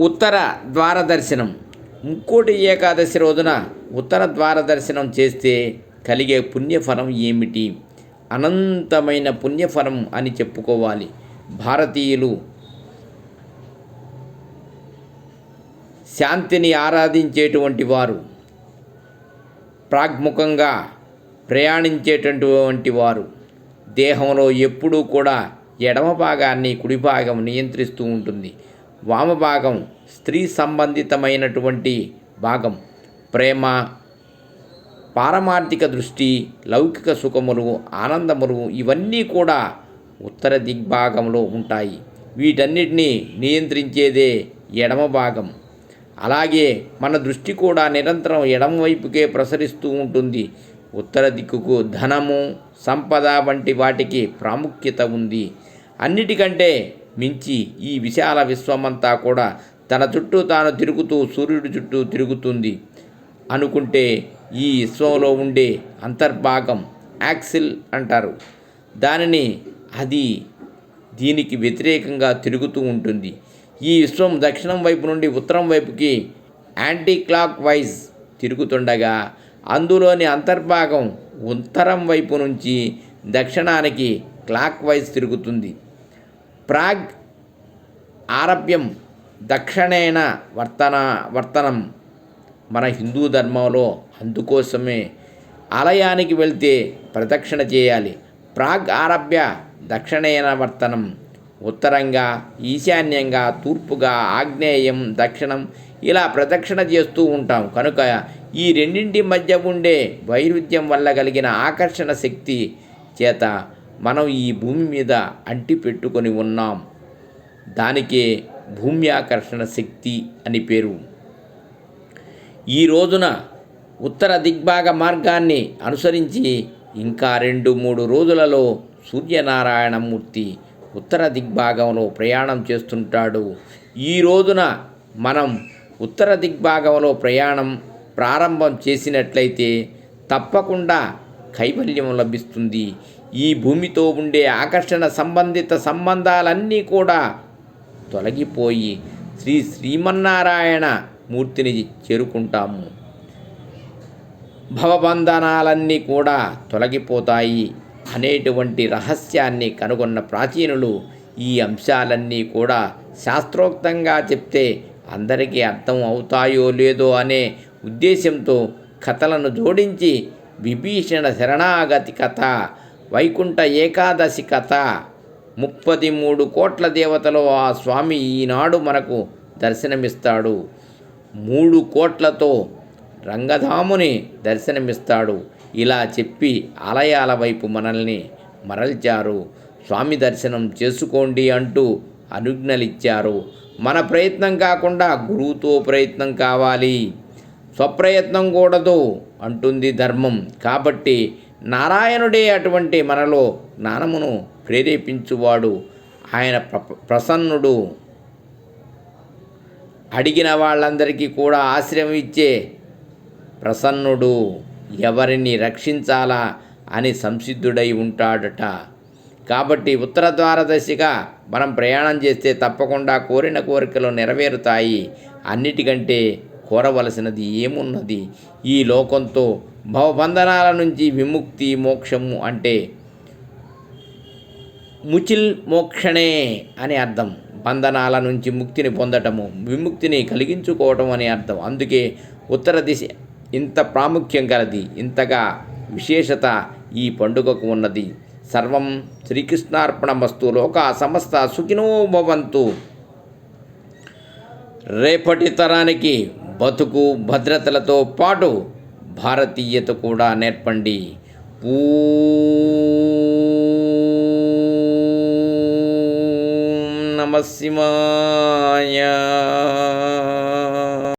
ఉత్తర ద్వార దర్శనం ముక్కోటి ఏకాదశి రోజున ఉత్తర ద్వార దర్శనం చేస్తే కలిగే పుణ్యఫలం ఏమిటి? అనంతమైన పుణ్యఫలం అని చెప్పుకోవాలి. భారతీయులు శాంతిని ఆరాధించేటువంటి వారు ప్రాగ్ముఖంగా ప్రయాణించేటటువంటి వారు దేహంలో ఎప్పుడూ కూడా ఎడమ భాగాన్ని కుడి భాగం నియంత్రిస్తూ ఉంటుంది. వామ భాగం స్త్రీ సంబంధితమైనటువంటి భాగం. ప్రేమ పారమార్థిక దృష్టి లౌకిక సుఖములు ఆనందములు ఇవన్నీ కూడా ఉత్తర దిగ్భాగంలో ఉంటాయి. వీటన్నిటినీ నియంత్రించేదే ఎడమ భాగం. అలాగే మన దృష్టి కూడా నిరంతరం ఎడమ వైపుకే ప్రసరిస్తూ ఉంటుంది. ఉత్తర దిక్కుకు ధనము సంపద వంటి వాటికి ప్రాముఖ్యత ఉంది. అన్నిటికంటే మించి ఈ విశాల విశ్వమంతా కూడా తన చుట్టూ తాను తిరుగుతూ సూర్యుడి చుట్టూ తిరుగుతుంది అనుకుంటే ఈ విశ్వంలో ఉండే అంతర్భాగం యాక్సిల్ అంటారు. దానిని అది దీనికి వ్యతిరేకంగా తిరుగుతూ ఉంటుంది. ఈ విశ్వం దక్షిణం వైపు నుండి ఉత్తరం వైపుకి యాంటీ క్లాక్ వైజ్ తిరుగుతుండగా అందులోని అంతర్భాగం ఉత్తరం వైపు నుంచి దక్షిణానికి క్లాక్ వైజ్ తిరుగుతుంది. ప్రాగ్ ఆరభ్యం దక్షిణేన వర్తన వర్తనం మన హిందూ ధర్మంలో అందుకోసమే ఆలయానికి వెళ్తే ప్రదక్షిణ చేయాలి. ప్రాగ్ ఆరభ్య దక్షిణేన వర్తనం ఉత్తరంగా ఈశాన్యంగా తూర్పుగా ఆగ్నేయం దక్షిణం ఇలా ప్రదక్షిణ చేస్తూ ఉంటాం. కనుక ఈ రెండింటి మధ్య ఉండే వైరుధ్యం వల్ల కలిగిన ఆకర్షణ శక్తి చేత మనం ఈ భూమి మీద అంటి పెట్టుకొని ఉన్నాం. దానికే భూమి ఆకర్షణ శక్తి అని పేరు. ఈ రోజున ఉత్తర దిగ్భాగ మార్గాన్ని అనుసరించి ఇంకా రెండు మూడు రోజులలో సూర్యనారాయణమూర్తి ఉత్తర దిగ్భాగంలో ప్రయాణం చేస్తుంటాడు. ఈ రోజున మనం ఉత్తర దిగ్భాగంలో ప్రయాణం ప్రారంభం చేసినట్లయితే తప్పకుండా కైవల్యం లభిస్తుంది. ఈ భూమితో ఉండే ఆకర్షణ సంబంధిత సంబంధాలన్నీ కూడా తొలగిపోయి శ్రీ శ్రీమన్నారాయణ మూర్తిని చేరుకుంటాము. భవబంధనాలన్నీ కూడా తొలగిపోతాయి. అనేటువంటి రహస్యాన్ని కనుగొన్న ప్రాచీనులు ఈ అంశాలన్నీ కూడా శాస్త్రోక్తంగా చెప్తే అందరికీ అర్థం అవుతాయో లేదో అనే ఉద్దేశంతో కథలను జోడించి విభీషణ శరణాగతి కథ వైకుంఠ ఏకాదశి కథ. ముప్పది మూడు కోట్ల దేవతలో ఆ స్వామి ఈనాడు మనకు దర్శనమిస్తాడు. మూడు కోట్లతో రంగధాముని దర్శనమిస్తాడు. ఇలా చెప్పి ఆలయాల వైపు మనల్ని మరల్చారు. స్వామి దర్శనం చేసుకోండి అంటూ అనుజ్ఞలిచ్చారు. మన ప్రయత్నం కాకుండా గురువుతో ప్రయత్నం కావాలి. స్వప్రయత్నం కూడదు అంటుంది ధర్మం. కాబట్టి నారాయణుడే అటువంటి మనలో జ్ఞానమును ప్రేరేపించువాడు. ఆయన ప్ర ప్రసన్నుడు. అడిగిన వాళ్ళందరికీ కూడా ఆశ్రయం ఇచ్చే ప్రసన్నుడు. ఎవరిని రక్షించాలా అని సంసిద్ధుడై ఉంటాడట. కాబట్టి ఉత్తర ద్వారదశిగా మనం ప్రయాణం చేస్తే తప్పకుండా కోరిన కోరికలు నెరవేరుతాయి. అన్నిటికంటే కోరవలసినది ఏమున్నది? ఈ లోకంతో భవబంధనాల నుంచి విముక్తి మోక్షము అంటే ముచిల్ మోక్షణే అని అర్థం. బంధనాల నుంచి ముక్తిని పొందటము విముక్తిని కలిగించుకోవటం అని అర్థం. అందుకే ఉత్తర దిశ ఇంత ప్రాముఖ్యం కలది ఇంతగా విశేషత ఈ పండుగకు ఉన్నది. సర్వం శ్రీకృష్ణార్పణమస్తు లోక సమస్త సుఖినో భవంతు. రేపటి తరానికి బతుకు భద్రతలతో పాటు భారతీయత కూడా నేర్పండి. పూ నమ శివాయ.